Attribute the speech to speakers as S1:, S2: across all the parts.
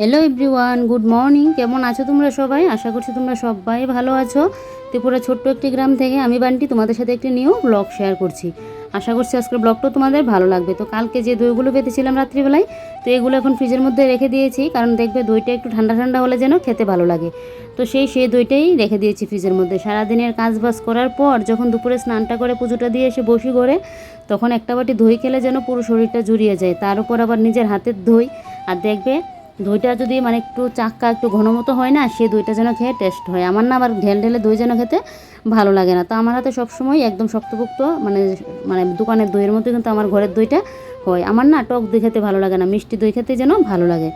S1: Hello everyone good morning কেমন আছো তোমরা সবাই? আশা করছি তোমরা সবাই ভালো আছো। ত্রিপুরা ছোট্ট একটি গ্রাম থেকে আমি বান্টি তোমাদের সাথে একটি নিউ ব্লগ শেয়ার করছি। আশা করছি আজকের ব্লগটাও তোমাদের ভালো লাগবে। তো কালকে যে দইগুলো পেতেছিলাম রাত্রিবেলায়, তো এগুলো এখন ফ্রিজের মধ্যে রেখে দিয়েছি। কারণ দেখবে দইটা একটু ঠান্ডা ঠান্ডা হলে যেন খেতে ভালো লাগে। তো সেই সেই দইটাই রেখে দিয়েছি ফ্রিজের মধ্যে। সারাদিনের কাজ বাজ করার পর যখন দুপুরে স্নানটা করে পুজোটা দিয়ে এসে বসি করে তখন একটা বাটি দই খেলে যেন পুরো শরীরটা জুড়িয়ে যায়। তার উপর আবার নিজের হাতের দই। আর দেখবে দইটা যদি মানে একটু চাক্কা, একটু ঘন মতো হয় না, সে দইটা যেন খেয়ে টেস্ট হয়। আমার না আবার ঢেল ঢেলে দই যেন খেতে ভালো লাগে না। তো আমার হাতে সবসময় একদম শক্তপোক্ত মানে মানে দোকানের দইয়ের মতো কিন্তু আমার ঘরের দইটা হয়। আমার না টক দই খেতে ভালো লাগে না, মিষ্টি দই খেতে যেন ভালো লাগে।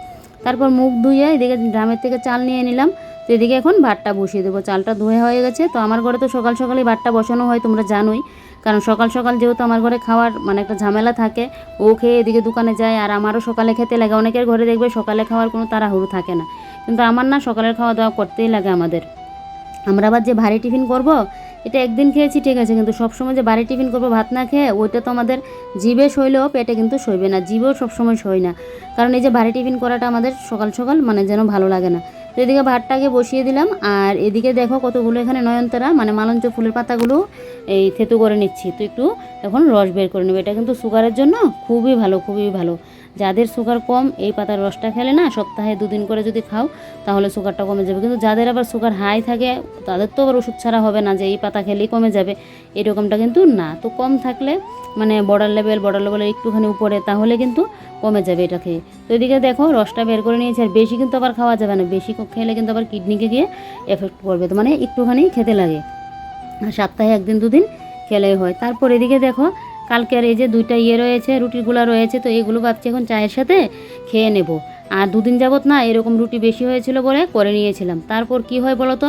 S1: তারপর মুখ ধুয়ে এদিকে ড্রামের থেকে চাল নিয়ে নিলাম। তো এদিকে এখন ভাতটা বসিয়ে দেবো। চালটা ধুয়ে হয়ে গেছে। তো আমার ঘরে তো সকাল সকালই ভাতটা বসানো হয়, তোমরা জানোই। কারণ সকাল সকাল যেহেতু আমার ঘরে খাওয়ার মানে একটা ঝামেলা থাকে, ও খেয়ে এদিকে দোকানে যায় আর আমারও সকালে খেতে লাগে। অনেকের ঘরে দেখবে সকালে খাওয়ার কোনো তাড়াহুড়ো থাকে না। কিন্তু আমার না সকালের খাওয়া দাওয়া করতেই লাগে আমাদের। আমরা আবার যে ভারী টিফিন করব, এটা একদিন খেয়েছি, ঠিক আছে, কিন্তু সবসময় যে ভারী টিফিন করব, ভাত না খেয়ে, ওইটা তো আমাদের জিভে সইলেও পেটে কিন্তু সইবে না, জিভেও সবসময় সই না। কারণ এই যে ভারী টিফিন করাটা আমাদের সকাল সকাল মানে যেন ভালো লাগে না। তো এদিকে ভাতটাকে বসিয়ে দিলাম, আর এদিকে দেখো কতগুলো এখানে নয়নতারা মানে মালঞ্চ ফুলের পাতাগুলো এই থেতু করে নিচ্ছি। তো একটু এখন রস বের করে নেব। এটা কিন্তু সুগারের জন্য খুবই ভালো খুবই ভালো। যাদের সুগার কম, এই পাতার রসটা খেলে না সপ্তাহে দুদিন করে যদি খাও, তাহলে সুগারটা কমে যাবে। কিন্তু যাদের আবার সুগার হাই থাকে, তাদের তো আবার ওষুধ ছাড়া হবে না যে এই পাতা খেলেই কমে যাবে। এরকমটা কিন্তু না। তো কম থাকলে মানে বর্ডার লেভেল বর্ডার লেভেলের একটুখানি উপরে, তাহলে কিন্তু কমে যাবে এটা খেয়ে। তো এদিকে দেখো, রসটা বের করে নিয়েছি আর বেশি কিন্তু আবার খাওয়া যাবে না। বেশি খেলে কিন্তু আবার কিডনিকে গিয়ে এফেক্ট করবে। তো মানে একটুখানি খেতে লাগে। সপ্তাহে একদিন, দুদিন খেলেই হয়। তারপর এদিকে দেখো কালকে আর এই যে দুইটা ইয়ে রয়েছে, রুটিগুলো রয়েছে, তো এগুলো ভাবছি এখন চায়ের সাথে খেয়ে নেব। আর দুদিন যাবত না এরকম রুটি বেশি হয়েছিল বলে করে নিয়েছিলাম। তারপর কি হয় বলো তো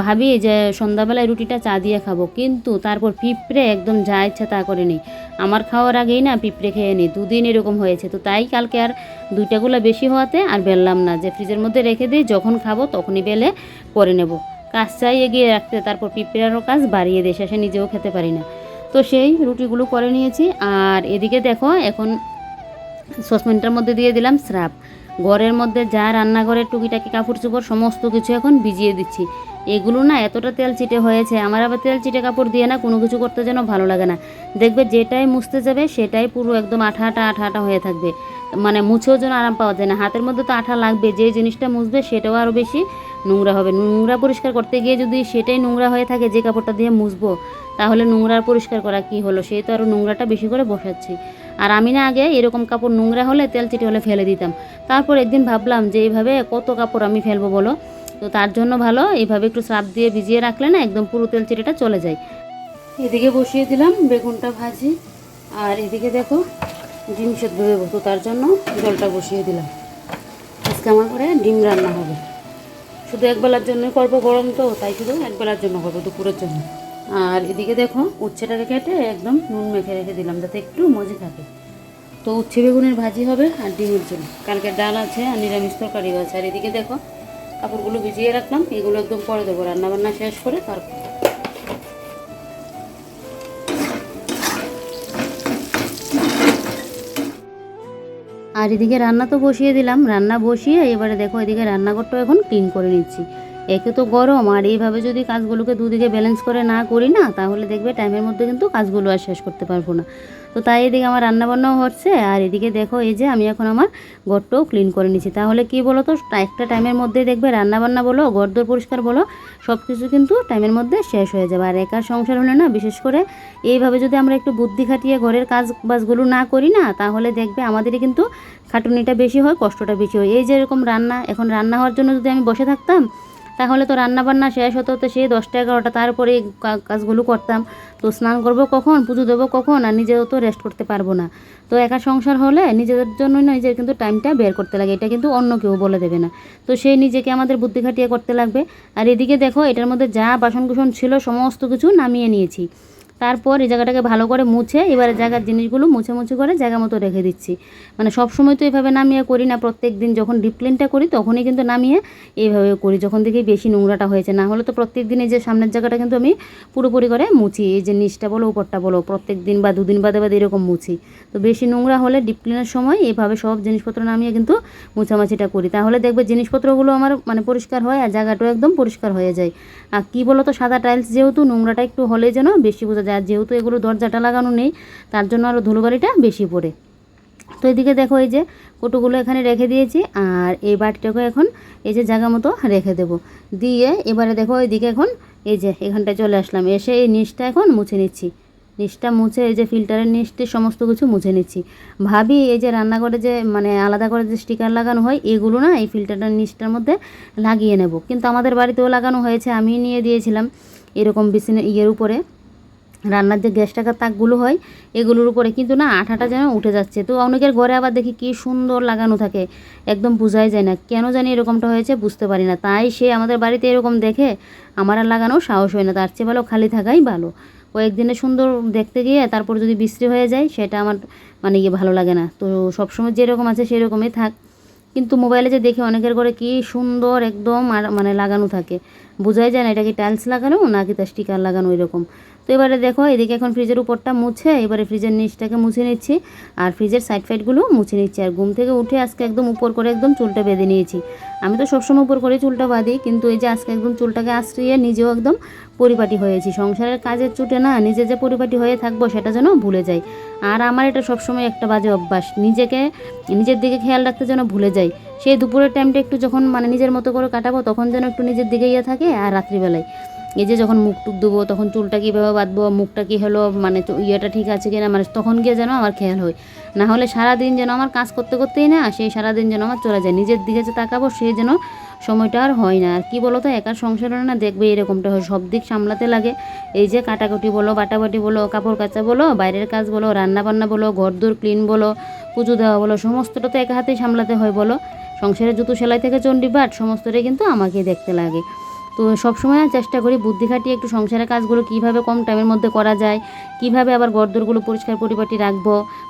S1: ভাবি যে সন্ধ্যাবেলায় রুটিটা চা দিয়ে খাব, কিন্তু তারপর পিঁপড়ে একদম যা ইচ্ছা তা করে নিই। আমার খাওয়ার আগেই না পিঁপড়ে খেয়ে নিই, দুদিন এরকম হয়েছে। তো তাই কালকে আর দুইটাগুলো বেশি হওয়াতে আর বেললাম না। যে ফ্রিজের মধ্যে রেখে দিই, যখন খাব তখনই বেলে করে নেব। কাজ চাই এগিয়ে রাখতে, তারপর পিঁপড়ারও কাজ বাড়িয়ে দিয়ে শেষে নিজেও খেতে পারি না। তো সেই রুটিগুলো করে নিয়েছি। আর এদিকে দেখো, এখন সসপ্যানটার মধ্যে দিয়ে দিলাম স্রাব। ঘরের মধ্যে যা রান্নাঘরের টুকিটাকি কাপড় চোপড়, সমস্ত কিছু এখন ভিজিয়ে দিচ্ছি। এগুলো না এতটা তেল চিটে হয়েছে, আমার আবার তেল চিটে কাপড় দিয়ে না কোনো কিছু করতে যেন ভালো লাগে না। দেখবে যেটাই মুছতে যাবে, সেটাই পুরো একদম আঠা আঠা আঠা আঠা হয়ে থাকবে। মানে মুছেও যেন আরাম পাওয়া যায় না। হাতের মধ্যে তো আঠা লাগবে, যে জিনিসটা মুছবে সেটাও আরও বেশি। নোংরা হবে। নোংরা পরিষ্কার করতে গিয়ে যদি সেটাই নোংরা হয়ে থাকে, যে কাপড়টা দিয়ে মুছবো, তাহলে নোংরা পরিষ্কার করা কি হলো? সেই তো আরও নোংরাটা বেশি করে বসাচ্ছি। আর আমি না আগে এরকম কাপড় নোংরা হলে তেল চিটে হলে ফেলে দিতাম। তারপর একদিন ভাবলাম যে এইভাবে কত কাপড় আমি ফেলব বলো? তো তার জন্য ভালো এইভাবে একটু সাপ দিয়ে ভিজিয়ে রাখলে না একদম পুরো তেল চিটেটা চলে যায়। এদিকে বসিয়ে দিলাম বেগুনটা ভাজি। আর এদিকে দেখো ডিম সেদ্ধ দেবো। তো তার জন্য জলটা বসিয়ে দিলাম। আজকে আমার ঘরে ডিম রান্না হবে। শুধু একবেলার জন্যই করব গরম তো, তাই শুধু একবেলার জন্য করব, দুপুরের জন্য। আর এদিকে দেখো, উচ্ছেটাকে কেটে একদম নুন মেখে রেখে দিলাম, যাতে একটু মজে থাকে। তো উচ্ছে বেগুনের ভাজি হবে আর ডিমের জন্য কালকে ডাল আছে আর নিরামিষ তরকারিও আছে। আর এদিকে দেখো, কাপড়গুলো ভিজিয়ে রাখলাম, এগুলো একদম পরে দেবো, রান্নাবান্না শেষ করে তারপর আর এদিকে রান্না তো বসিয়ে দিলাম। রান্না বসিয়ে এবারে দেখো এদিকে রান্নাঘরটাও এখন ক্লিন করে নিচ্ছি। একে তো গরম, আর এইভাবে যদি কাজগুলোকে দুদিকে ব্যালেন্স করে না করি না, তাহলে দেখবে টাইমের মধ্যে কিন্তু কাজগুলো আর শেষ করতে পারব না। তো তাই এদিকে আমার রান্নাবান্নাও হচ্ছে, আর এদিকে দেখো এই যে আমি এখন আমার ঘরটাও ক্লিন করে নিচ্ছি তাহলে কি বলো তো একটা টাইমের মধ্যে দেখবে রান্নাবান্না বলো, ঘরদোর পরিষ্কার বলো সব কিছু কিন্তু টাইমের মধ্যে শেষ হয়ে যাবে। আর একার সংসার হলে না, বিশেষ করে এইভাবে যদি আমরা একটু বুদ্ধি খাটিয়ে ঘরের কাজ বাজগুলো না করি না, তাহলে দেখবে আমাদেরই কিন্তু খাটুনিটা বেশি হয়, কষ্টটা বেশি হয়। এই যে এরকম রান্না, এখন রান্না হওয়ার জন্য যদি আমি বসে থাকতাম তাহলে তো রান্না বান্না শেষ হতো হতে সেই দশটা এগারোটা তারপরে কাজগুলো করতাম। তো স্নান করব কখন, পুজো দেবো কখন, আর নিজেও তো রেস্ট করতে পারব না। তো একা সংসার হলে নিজেদের জন্য নিজের কিন্তু টাইমটা বের করতে লাগে, এটা কিন্তু অন্য কেউ বলে দেবে না। তো সেই নিজেকে আমাদের বুদ্ধি খাটিয়ে করতে লাগবে। আর এদিকে দেখো, এটার মধ্যে যা বাসন কুসন ছিল, সমস্ত কিছু নামিয়ে নিয়েছি। তারপর এই জায়গাটাকে ভালো করে মুছে, এবারে জায়গার জিনিসগুলো মুছে মুছে করে জায়গা মতো রেখে দিচ্ছি। মানে সব সময় তো এভাবে নামিয়ে করি না প্রত্যেক দিন যখন ডিপ ক্লিনটা করি তখনই কিন্তু নামিয়ে এইভাবে করি। যখন দেখি বেশি নোংরাটা হয়েছে, না হলে তো প্রত্যেক দিন এই যে সামনের জায়গাটা কিন্তু আমি পুরোপুরি করে মুছি, এই যে নিচটা বলো, উপরটা বলো প্রত্যেক দিন বা দুদিন বাদে বাদে এরকম মুছি। তো বেশি নোংরা হলে ডিপ ক্লিনের সময় এইভাবে সব জিনিসপত্র নামিয়ে কিন্তু মুছামাছিটা করি। তাহলে দেখবে জিনিসপত্রগুলো আমার মানে পরিষ্কার হয় আর জায়গাটাও একদম পরিষ্কার হয়ে যায়। আর কী বলো তো সাদা টাইলস যেহেতু নোংরাটা একটু হলে যেন বেশি বোঝা যায়। আর যেহেতু এগুলো দরজাটা লাগানো নেই, তার জন্য আরও ধুলোবালিটা বেশি পড়ে। তো এদিকে দেখো এই যে কটুগুলো এখানে রেখে দিয়েছি, আর এই বাটিটাকে এখন এই যে জায়গা মতো রেখে দেবো। দিয়ে এবারে দেখো এইদিকে এখন এই যে এখানটায় চলে আসলাম, এসে এই নিচটা এখন মুছে নিচ্ছি। নিচটা মুছে এই যে ফিল্টারের নিচটি সমস্ত কিছু মুছে নিচ্ছি। ভাবি এই যে রান্নাঘরে যে মানে আলাদা করে যে স্টিকার লাগানো হয়, এগুলো না এই ফিল্টারের নিচটার মধ্যে লাগিয়ে নেব। কিন্তু আমাদের বাড়িতেও লাগানো হয়েছে আমি নিয়ে দিয়েছিলাম এরকম বিছিনে ইয়ের উপরে। রান্নার যে গ্যাস টাকার তাকগুলো হয়, এগুলোর উপরে কিন্তু না আঠাটা যেন উঠে যাচ্ছে। তো অনেকের ঘরে আবার দেখি কি সুন্দর লাগানো থাকে, একদম বোঝাই যায় না। কেন জানি এরকমটা হয়েছে বুঝতে পারি না। তাই সে আমাদের বাড়িতে এরকম দেখে, আমার আর লাগানো সাহস হয় না। তার চেয়ে ভালো খালি থাকাই ভালো। কয়েকদিনে সুন্দর দেখতে গিয়ে তারপর যদি বিশ্রী হয়ে যায়, সেটা আমার মানে ইয়ে ভালো লাগে না। তো সবসময় যেরকম আছে সেরকমই থাক। কিন্তু মোবাইলে যে দেখি অনেকের ঘরে কি সুন্দর একদম আর মানে লাগানো থাকে। বোঝাই যায় না এটা কি টাইলস লাগানো নাকি তার স্টিকার লাগানো এরকম। তো এবারে দেখো, এদিকে এখন ফ্রিজের উপরটা মুছে, এবারে ফ্রিজের নিচটাকে মুছে নিচ্ছি, আর ফ্রিজের সাইড ফাইডগুলো মুছে নিচ্ছি। আর ঘুম থেকে উঠে আজকে একদম উপর করে একদম চুলটা বেঁধে নিয়েছি। আমি তো সবসময় উপর করে চুলটা বাঁধি, কিন্তু এই যে আজকে একদম চুলটাকে আশ্রিয়ে নিজেও একদম পরিপাটি হয়েছি। সংসারের কাজের চুটে না নিজে যে পরিপাটি হয়ে থাকব সেটা যেন ভুলে যাই। আর আমার এটা সবসময় একটা বাজে অভ্যাস, নিজেকে, নিজের দিকে খেয়াল রাখতে যেন ভুলে যাই। সেই দুপুরের টাইমটা একটু যখন মানে নিজের মতো করে কাটাবো, তখন যেন একটু নিজের দিকে ইয়ে থাকে, আর রাত্রিবেলায়। এই যে যখন মুখ টুক দেবো তখন চুলটা কীভাবে বাঁধবো, মুখটা কী হলো মানে ইয়েটা ঠিক আছে কি না মানে তখন গিয়ে যেন আমার খেয়াল হয়। না হলে সারাদিন যেন আমার কাজ করতে করতেই না, সেই সারাদিন যেন আমার চলে যায়। নিজের দিকে যে তাকাবো, সে যেন সময়টা আর হয় না। আর কী বলো তো একার সংসারে না দেখবে এরকমটা হয়। সব দিক সামলাতে লাগে। এই যে কাটাকুটি বলো, বাটাবাটি বলো, কাপড় কাচা বলো, বাইরের কাজ বলো রান্না বান্না বলো ঘর দোর ক্লিন বলো, পুজো দেওয়া বলো, সমস্তটা তো একা হাতেই সামলাতে হয় বলো। সংসারে জুতো সেলাই থেকে চণ্ডীপাঠ, সমস্তটাই কিন্তু আমাকে দেখতে লাগে। তো সবসময় চেষ্টা করি বুদ্ধি খাটিয়ে একটু সংসারের কাজগুলো কীভাবে কম টাইমের মধ্যে করা যায়, কীভাবে আবার গরদোরগুলো পরিষ্কার পরিপাটি রাখব,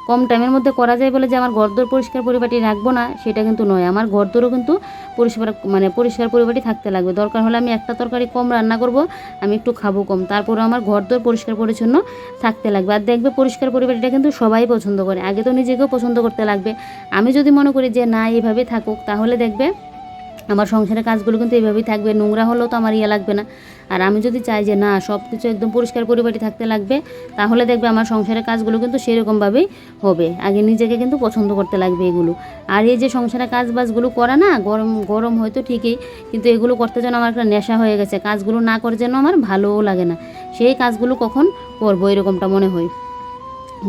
S1: কম টাইমের মধ্যে করা যায় বলে যে আমার গরদোর পরিষ্কার পরিপাটি রাখব না, সেটা কিন্তু নয়। আমার গরদোরও কিন্তু পরিষ্কার মানে পরিষ্কার পরিপাটি থাকতে লাগবে। দরকার হলে আমি একটা তরকারি কম রান্না করব, আমি একটু খাব কম। তারপরে আমার ঘরদোর পরিষ্কার পরিচ্ছন্ন থাকতে লাগবে। আর দেখবে পরিষ্কার পরিপাটিটা কিন্তু সবাই পছন্দ করে। আগে তো নিজেকেও পছন্দ করতে লাগবে। আমি যদি মনে করি যে না এইভাবে থাকুক, তাহলে দেখবে আমার সংসারের কাজগুলো কিন্তু এইভাবেই থাকবে। নোংরা হলেও তো আমার ইয়ে লাগবে না। আর আমি যদি চাই যে, না সব কিছু একদম পরিষ্কার পরিপাটি থাকতে লাগবে, তাহলে দেখবে আমার সংসারের কাজগুলো কিন্তু সেরকমভাবেই হবে। আগে নিজেকে কিন্তু পছন্দ করতে লাগবে এগুলো। আর এই যে সংসারের কাজ বাজগুলো করা না, গরম গরম হয়তো ঠিকই, কিন্তু এগুলো করতে যেন আমার একটা নেশা হয়ে গেছে। কাজগুলো না করে যেন আমার ভালোও লাগে না। সেই কাজগুলো কখন করব এরকমটা মনে হয়।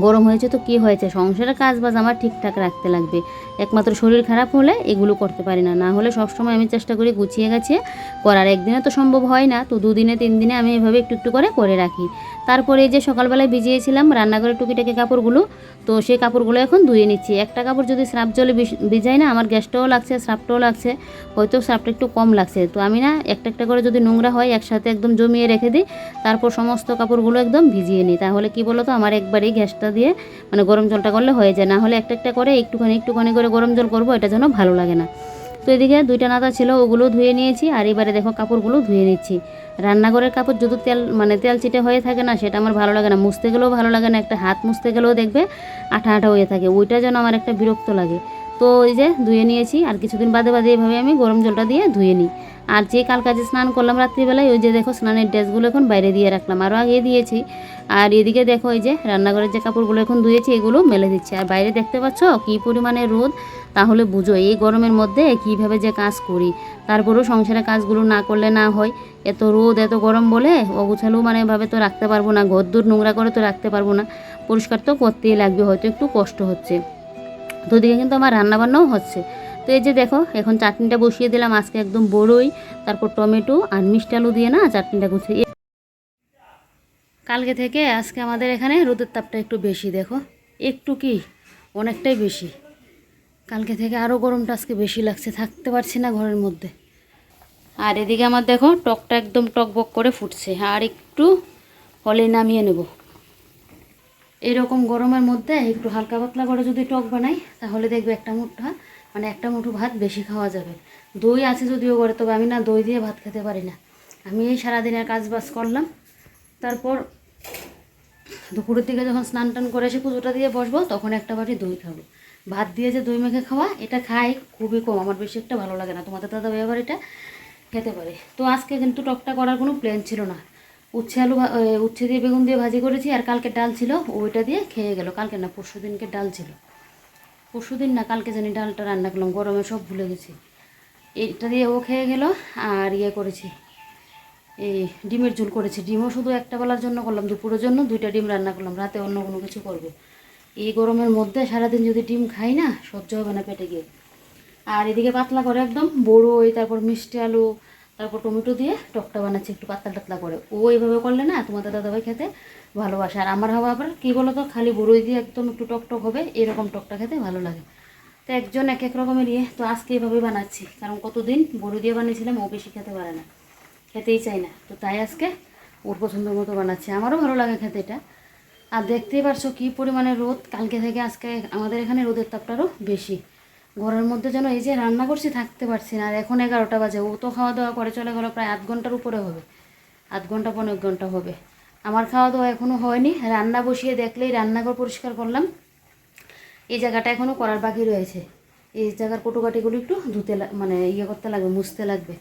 S1: গরম হয়েছে তো কি হয়েছে? সংসারের কাজ বাজ আমার ঠিকঠাক রাখতে লাগবে। একমাত্র শরীর খারাপ হলে এগুলো করতে পারি না। না হলে সবসময় আমি চেষ্টা করি গুছিয়ে গেছে করার। একদিনে তো সম্ভব হয় না, তো দুদিনে তিন দিনে আমি এভাবে একটু একটু করে করে রাখি। তারপরে যে সকালবেলায় ভিজিয়েছিলাম রান্নাঘরের টুকিটাকি কাপড়গুলো, তো সেই কাপড়গুলো এখন ধুয়ে নিচ্ছি। একটা কাপড় যদি স্রাপ জলে ভিজ- ভিজাই না, আমার গ্যাসটাও লাগছে স্রাপটাও লাগছে, হয়তো স্রাপটা একটু কম লাগছে। তো আমি না একটা একটা করে যদি নোংরা হয় একসাথে একদম জমিয়ে রেখে দিই, তারপর সমস্ত কাপড়গুলো একদম ভিজিয়ে নিই। তাহলে কি বলো তো আমার একবারেই গ্যাসটা দিয়ে মানে গরম জলটা করলে হয়ে যায়। না হলে একটা একটা করে একটুখানি একটুখানি করে গরম জল করব, এটা যেন ভালো লাগে না। তো এদিকে দুইটা নাতা ছিল, ওগুলো ধুয়ে নিয়েছি আর এবারে দেখো কাপড়গুলো ধুয়ে নিচ্ছি। রান্নাঘরের কাপড় যদি তেল মানে তেল চিটে হয়ে থাকে না, সেটা আমার ভালো লাগে না। মুছতে গেলেও ভালো লাগে না, একটা হাত মুছতে গেলেও দেখবে আঠা আঠা হয়ে থাকে। ওইটা যেন আমার একটা বিরক্ত লাগে। তো এই যে ধুয়ে নিয়েছি, আর কিছুদিন বাদে বাদে এভাবে আমি গরম জলটা দিয়ে ধুয়ে নিই। আর যে কাল কাজে স্নান করলাম রাত্রিবেলায়, ওই যে দেখো স্নানের ড্রেসগুলো এখন বাইরে দিয়ে রাখলাম। আরও আগে দিয়েছি। আর এদিকে দেখো এই যে রান্নাঘরের যে কাপড়গুলো এখন ধুয়েছি, এগুলো মেলে দিচ্ছে। আর বাইরে দেখতে পাচ্ছ কী পরিমাণে রোদ তাহলে বুঝো, এই গরমের মধ্যে কীভাবে যে কাজ করি? তারপরেও সংসারের কাজগুলো না করলে না হয়। এত রোদ, এত গরম বলে অগুছালো মানে এভাবে তো রাখতে পারব না। ঘর দূর নোংরা করে তো রাখতে পারব না। পরিষ্কার তো করতেই লাগবে, হয়তো একটু কষ্ট হচ্ছে। তো ওদিকে কিন্তু আমার রান্নাবান্নাও হচ্ছে। তো এই যে দেখো, এখন চাটনিটা বসিয়ে দিলাম, আজকে একদম বড়ই। তারপর টমেটো আর মিষ্টি আলু দিয়ে না চাটনিটা গুছিয়ে কালকে থেকে আজকে আমাদের এখানে রোদের তাপটা একটু বেশি, দেখো। একটু কি? অনেকটাই বেশি। কালকে থেকে আরও গরমটা আজকে বেশি লাগছে থাকতে পারছি না ঘরের মধ্যে। আর এদিকে আমার দেখো টকটা একদম টকবক করে ফুটছে। আর একটু হলে নামিয়ে নেব। এরকম গরমের মধ্যে একটু হালকা পাতলা করে যদি টক বানাই তাহলে দেখবে একটা মুঠা মানে একটা মুঠো ভাত বেশি খাওয়া যাবে। দই আছে যদিও করে তবে আমি না দই দিয়ে ভাত খেতে পারি না। আমি এই সারাদিনের কাজ বাজ করলাম। তারপর দুপুরের দিকে যখন স্নান টান করে এসে পুজোটা দিয়ে বসবো তখন একটা বাটি দই খাব। ভাত দিয়ে যে দই মেখে খাওয়া, এটা খাই খুবই কম, আমার বেশি একটা ভালো লাগে না। তোমাদের দাদা এবার এটা খেতে পারে। তো আজকে কিন্তু টকটা করার কোনো প্ল্যান ছিল না। উচ্ছে আলু উচ্ছে দিয়ে বেগুন দিয়ে ভাজি করেছি, আর কালকে ডাল ছিল ওইটা দিয়ে খেয়ে গেল। কালকে না, পরশু দিনকে ডাল ছিল। পরশু দিন না, কালকে জানি ডালটা রান্না করলাম, গরমে সব ভুলে গেছি। এইটা দিয়ে ও খেয়ে গেল, আর ইয়ে করেছি। এই ডিমের ঝোল করেছি। ডিমও শুধু একটা বেলার জন্য করলাম, দুপুরের জন্য দুইটা ডিম রান্না করলাম, রাতে অন্য কোনো কিছু করব। এই গরমের মধ্যে সারাদিন যদি ডিম খাই না, সহ্য হবে না পেটে গিয়ে। আর এদিকে পাতলা করে একদম বড়ই তারপর মিষ্টি আলু, তারপর টমেটো দিয়ে টকটা বানাচ্ছি একটু পাতলা টাতলা করে। ও এইভাবে করলে না তোমাদের দাদাভাই খেতে ভালোবাসে। আর আমার হবে আবার কী বলো তো খালি বড়ই দিয়ে একদম একটু টক টক হবে, এরকম টকটা খেতে ভালো লাগে। তো একজন এক এক রকমের ইয়ে তো আজকে এইভাবে বানাচ্ছি। কারণ কতদিন বড়ি দিয়ে বানিয়েছিলাম, ও বেশি খেতে পারে না, খেতেই চাই না। তো তাই আজকে ওর পছন্দ মতো বানাচ্ছি। আমারও ভালো লাগে খেতে এটা। আর দেখতেই পারছ কী পরিমাণে রোদ। কালকে থেকে আজকে আমাদের এখানে রোদের তাপটারও বেশি। ঘরের মধ্যে যেন এই যে রান্না করছি থাকতে পারছি না। আর এখন এগারোটা বাজে। ও তো খাওয়া দাওয়া করে চলে গেলো প্রায় আধ ঘণ্টার উপরে হবে। আধ ঘণ্টা, পনেরো ঘণ্টা হবে। আমার খাওয়া দাওয়া এখনও হয়নি। রান্না বসিয়ে দেখলেই রান্নাঘর পরিষ্কার করলাম। এই জায়গাটা এখনও করার বাকি রয়েছে। এই জায়গার কটুকাটিগুলো একটু ধুতে মানে ইয়ে করতে লাগবে, মুছতে লাগবে।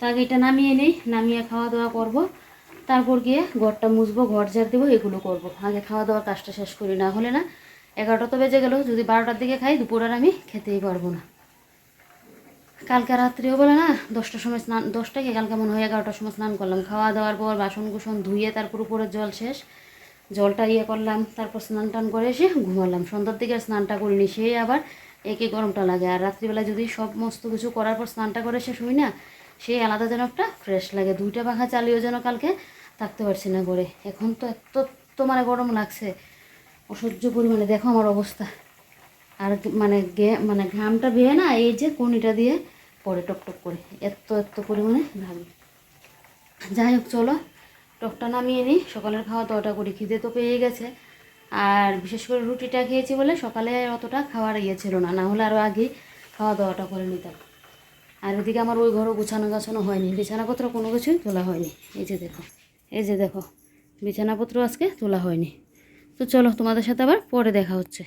S1: তো আগে এটা নামিয়ে নেই। নামিয়ে খাওয়া দাওয়া করব। তারপর গিয়ে ঘরটা মুছবো, ঘর ঝাড় দেবো, এগুলো করব। আগে খাওয়া দাওয়ার কাজটা শেষ করি, না হলে না এগারোটা তো বেজে গেল, যদি বারোটার দিকে খাই, দুপুর আর আমি খেতেই পারব না। কালকে রাত্রেও বলে না, দশটার সময় স্নান, দশটাকে কালকে মনে হয় এগারোটার সময় স্নান করলাম। খাওয়া দাওয়ার পর বাসন কুসন ধুয়ে তারপর উপরের জল শেষ। জলটা ইয়ে করলাম, তারপর স্নান টান করে এসে ঘুমালাম। সন্ধ্যার দিকে স্নানটা করিনি, সেই আবার একে গরমটা লাগে। আর রাত্রিবেলা যদি সমস্ত কিছু করার পর স্নানটা করে শেষ শুই না, সেই আলাদা যেন একটা ফ্রেশ লাগে। দুইটা পাখা চালিয়েও যেন কালকে থাকতে পারছি না করে এখন তো এত তো মানে গরম লাগছে। অসহ্য পরিমাণে। দেখো আমার অবস্থা। আর মানে গে মানে ঘামটা বেয়ে না, এই যে কনিটা দিয়ে পড়ে টকটক করে। এত এত পরিমাণে ঘাম। যাই হোক, চলো। টকটা নামিয়ে নিই। সকালের খাওয়া দাওয়াটা করি। খিদে তো পেয়ে গেছে। আর বিশেষ করে রুটিটা খেয়েছি বলে সকালে অতটা খাওয়ার ইয়ে ছিল না। না হলে আরও আগে খাওয়া দাওয়াটা করে নিতাম। আর এদিকে আমার ওই ঘরও গুছানো গাছানো হয়নি। বিছানাপত্র কোনো কিছুই তোলা হয়নি। এই যে দেখো। এই যে দেখো, বিছানাপত্র আজকে তোলা হয়নি। তো চলো তোমাদের সাথে আবার পরে দেখা হচ্ছে।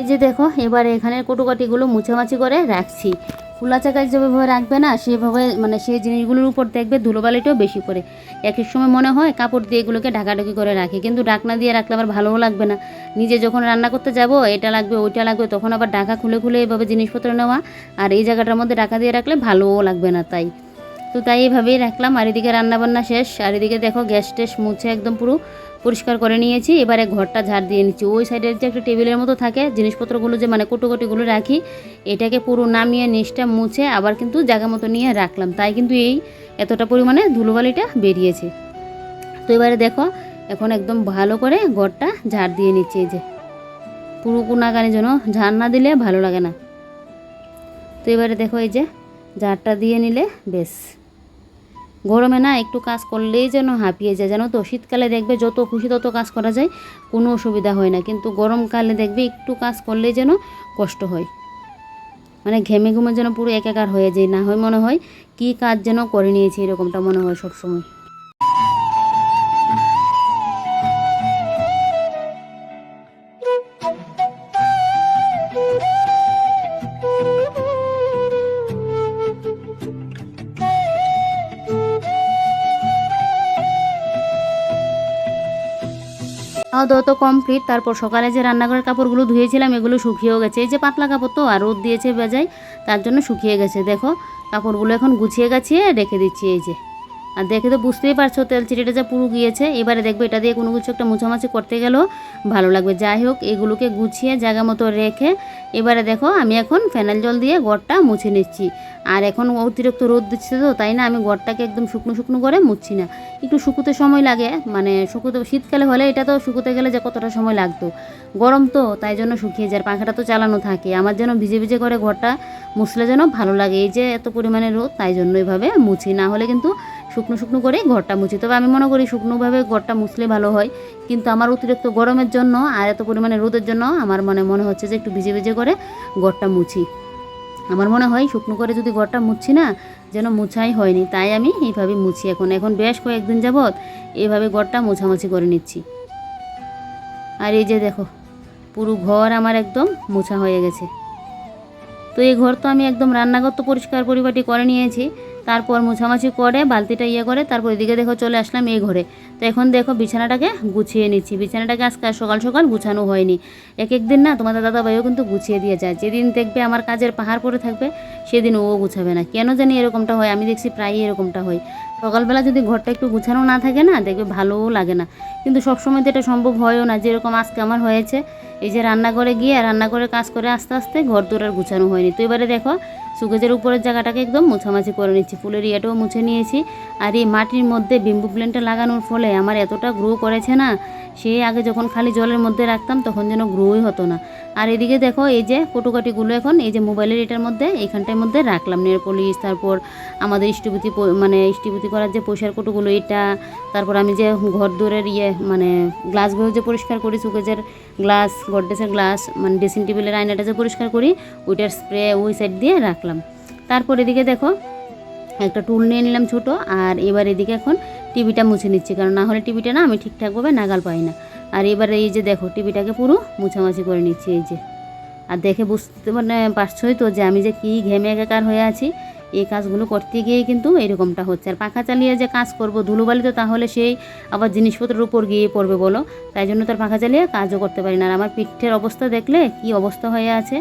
S1: এই যে দেখো, এবার এখানে কটুকাটিগুলো মুছামাছি করে রাখছি। খোলা চাকায় যেভাবে রাখবে না, সেভাবে মানে সেই জিনিসগুলোর উপর দেখবে ধুলোবালিটাও বেশি করে। এক এক সময় মনে হয় কাপড় দিয়ে এগুলোকে ঢাকাঢুকি করে রাখি, কিন্তু ঢাকনা দিয়ে রাখলে আবার ভালোও লাগবে না। নিজে যখন রান্না করতে যাব, এটা লাগবে, ওইটা লাগবে, তখন আবার ঢাকা খুলে খুলে এভাবে জিনিসপত্র নেওয়া আর এই জায়গাটার মধ্যে ঢাকা দিয়ে রাখলে ভালোও লাগবে না তাই। তো তাই এভাবেই রাখলাম। আর এদিকে রান্নাবান্না শেষ। আর এদিকে দেখো গ্যাস টেস মুছে একদম পুরো পরিষ্কার করে নিয়েছি। এবারে ঘরটা ঝাড় দিয়ে নিচ্ছি। ওই সাইডের যে একটা টেবিলের মতো থাকে, জিনিসপত্রগুলো যে মানে কোটোকটিগুলো রাখি, এটাকে পুরো নামিয়ে নিচটা মুছে আবার কিন্তু জায়গা মতো নিয়ে রাখলাম। তাই কিন্তু এই এতটা পরিমাণে ধুলোবালিটা বেরিয়েছে। তো এবারে দেখো, এখন একদম ভালো করে ঘরটা ঝাড় দিয়ে নিচ্ছে এই যে। পুরো কোনাকানি যেন ঝাড় না দিলে ভালো লাগে না। তো এবারে দেখো এই যে, ঝাড়টা দিয়ে নিলে বেশ। গরমে না একটু কাজ করলেই যেন হাঁপিয়ে যায় যেন তো? শীতকালে দেখবে যত খুশি তত কাজ করা যায়, কোনো অসুবিধা হয় না। কিন্তু গরমকালে দেখবে একটু কাজ করলেই যেন কষ্ট হয়। মানে ঘেমে ঘুমে যেন পুরো একাকার হয়ে যায়, না হয় মনে হয় কি কাজ যেন করে নিয়েছে এরকমটা মনে হয় সবসময়। খাওয়া দাওয়া তো কমপ্লিট তারপর সকালে যে রান্নাঘরের কাপড়গুলো ধুয়েছিলাম, এগুলো শুকিয়েও গেছে। এই যে পাতলা কাপড় তো, আর রোদ দিয়েছে বেজায়, তার জন্য শুকিয়ে গেছে। দেখো, কাপড়গুলো এখন গুছিয়ে গাছিয়ে রেখে দিচ্ছি, এই যে। আর দেখে তো বুঝতেই পারছ, তেল চিটিটা যা পুরো গিয়েছে। এবারে দেখবে এটা দিয়ে কোনো কিছু একটা মুছামাছি করতে গেলেও ভালো লাগবে। যাই হোক, এগুলোকে গুছিয়ে জায়গা মতো রেখে এবারে দেখো, আমি এখন ফ্যানেল জল দিয়ে গড়টা মুছে নিচ্ছি। আর এখন অতিরিক্ত রোদ দিচ্ছে তো, তাই না? আমি গড়টাকে একদম শুকনো শুকনো করে মুছছি না। একটু শুকুতে সময় লাগে মানে শুকুতে, শীতকালে হলে এটা তো শুকুতে গেলে যে কতটা সময় লাগতো। গরম তো, তাই জন্য শুকিয়ে যায়, পাখাটা তো চালানো থাকে। আমার যেন ভিজে ভিজে করে ঘরটা মুছলে যেন ভালো লাগে। এই যে এত পরিমাণে রোদ, তাই জন্য এভাবে মুছি। না হলে কিন্তু শুকনো শুকনো করে ঘরটা মুছি। তবে আমি মনে করি শুকনোভাবে ঘরটা মুছলে ভালো হয়। কিন্তু আমার অতিরিক্ত গরমের জন্য আর এত পরিমাণে রোদের জন্য আমার মনে মনে হচ্ছে যে একটু ভিজে ভিজে করে ঘরটা মুছি। আমার মনে হয় শুকনো করে যদি ঘরটা মুছছি না, যেন মুছাই হয়নি। তাই আমি এইভাবে মুছি এখন। এখন বেশ কয়েকদিন যাবৎ এইভাবে ঘরটা মোছামাছি করে নিচ্ছি। আর এই যে দেখো, পুরো ঘর আমার একদম মোছা হয়ে গেছে। তো এই ঘর তো আমি একদম রান্নাঘর তো পরিষ্কার পরিপাটি করে নিয়েছি। তারপর মোছামাছি করে, বালতিটা ইয়ে করে, তারপর এদিকে দেখো চলে আসলাম এই ঘরে। তো এখন দেখো বিছানাটাকে গুছিয়ে নিচ্ছি। বিছানাটাকে আজকে সকাল সকাল গুছানো হয়নি। এক এক দিন না তোমাদের দাদা ভাইও কিন্তু গুছিয়ে দিয়ে যায়। যেদিন দেখবে আমার কাজের পাহাড় পড়ে থাকবে, সেদিন ও গুছাবে না। কেন জানি এরকমটা হয়, আমি দেখছি প্রায়ই এরকমটা হয়। সকালবেলা যদি ঘরটা একটু গুছানো না থাকে না, দেখবে ভালোও লাগে না। কিন্তু সবসময় তো এটা সম্ভব হয়ও না, যেরকম আজকে আমার হয়েছে। এই যে রান্নাঘরে গিয়ে রান্নাঘরে কাজ করে আস্তে আস্তে ঘর দৌড় আর গুছানো হয়নি। তো এবারে দেখো সুকেজের উপরের জায়গাটাকে একদম মুছামাছি করে নিচ্ছি। ফুলের ইয়েটাও মুছে নিয়েছি। আর এই মাটির মধ্যে বিম্বু প্লেনটা লাগানোর ফলে আমার এতটা গ্রো করেছে না সে আগে যখন খালি জলের মধ্যে রাখতাম, তখন যেন গ্রোই হতো না। আর এদিকে দেখো, এই যে কটুকাটিগুলো এখন, এই যে মোবাইলের এটার মধ্যে, এইখানটার মধ্যে রাখলাম। নেল পলিশ, তারপর আমাদের ইষ্টভূতি প- মানে ইষ্টভূতি করার যে পয়সার কটুগুলো, এটা, তারপর আমি যে ঘর দৌড়ের ইয়ে মানে গ্লাসগুলো যে পরিষ্কার করি, সুকেজের গ্লাস গডডেসের গ্লাস মানে ড্রেসিং টেবিলের আয়নাটা যে পরিষ্কার করি, ওইটার স্প্রে ওই সাইড দিয়ে রাখলাম। তারপর এদিকে দেখো, একটা টুল নিয়ে নিলাম ছোট, আর এবার এদিকে এখন টিভিটা মুছে নিচ্ছি, কারণ না হলে টিভিটা না আমি ঠিকঠাকভাবে নাগাল পাই না। আর এবারে এই যে দেখো, টিভিটাকে পুরো মুছামাছি করে নিচ্ছি এই যে। আর দেখে বুঝতে মানে পারছই তো যে আমি যে কী ঘেমে একাকার হয়ে আছি, এই কাজগুলো করতে গিয়েই কিন্তু এরকমটা হচ্ছে। আর পাখা চালিয়ে যে কাজ করব, ধুলোবালি তো তাহলে সেই আবার জিনিসপত্রের উপর গিয়ে পড়বে বলো। তাই জন্য তার পাখা চালিয়ে কাজও করতে পারি না। আর আমার পিঠের অবস্থা দেখলে কি অবস্থা হয়ে আছে,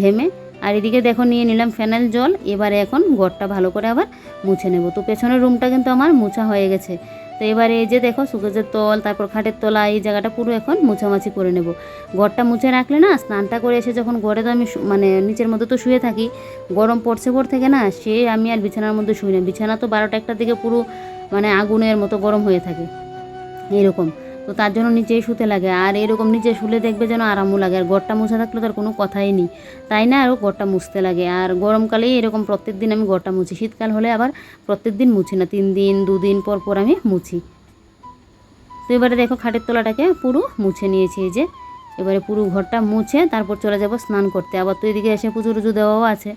S1: ঘেমে আর এদিকে দেখো, নিয়ে নিলাম ফেনাইল জল। এবারে এখন ঘরটা ভালো করে আবার মুছে নেব। তো পেছনের রুমটা কিন্তু আমার মোছা হয়ে গেছে। তো এবারে এই যে দেখো সুকেজের তল, তারপর খাটের তলা, এই জায়গাটা পুরো এখন মোছামাছি করে নেব। ঘরটা মুছে রাখলে না, স্নানটা করে এসে যখন ঘরে তো আমি মানে নিচের মধ্যে তো শুয়ে থাকি, গরম পড়ছে পর থেকে না, সে আমি আর বিছানার মধ্যে শুই না। বিছানা তো বারোটা একটার দিকে পুরো মানে আগুনের মতো গরম হয়ে থাকে। এরকম তো তার জন্য নিচেই শুতে লাগে। আর এরকম নিচে শুলে দেখবে যেন আরামও লাগে। আর ঘরটা মুছা থাকলে তার কোনো কথাই নেই। তাই না? আরও ঘরটা মুছতে লাগে। আর গরমকালেই এরকম প্রত্যেক দিন আমি ঘরটা মুছি। শীতকাল হলে আবার প্রত্যেক দিন মুছি না। তিন দিন দুদিন পর পর আমি মুছি। তো এবারে দেখো খাটের তলাটাকে পুরো মুছে নিয়েছি যে। এবারে পুরো ঘরটা মুছে তারপর চলে যাব স্নান করতে। আবার তো এদিকে এসে পুজো টুজো দেওয়াও আছে।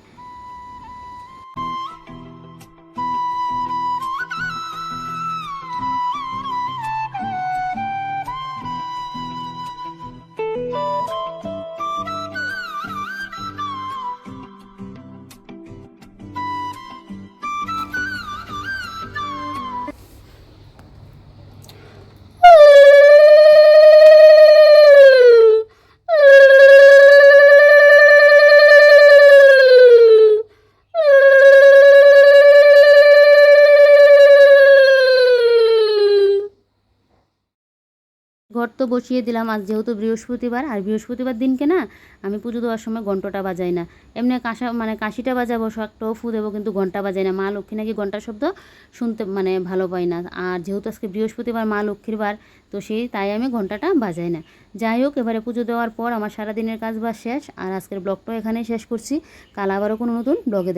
S1: তো বসিয়ে দিলাম। আজ যেহেতু বৃহস্পতিবার, আর বৃহস্পতিবার দিনকে না আমি পুজো দেওয়ার সময় ঘন্টটা বাজাই না। এমনি কাঁসা মানে কাশিটা বাজাবো একটাও ফু দেবো কিন্তু ঘণ্টা বাজাই না। মা লক্ষ্মী নাকি ঘণ্টার শব্দ শুনতে মানে ভালো পাই না। আর যেহেতু আজকে বৃহস্পতিবার, মা লক্ষ্মীর বার, তো সেই, তাই আমি ঘন্টাটা বাজাই না। যাই হোক, এবারে পুজো দেওয়ার পর আমার সারাদিনের কাজ বাজ শেষ, আর আজকের ব্লগটাও এখানেই শেষ করছি। কাল আবারও কোনো নতুন ব্লগে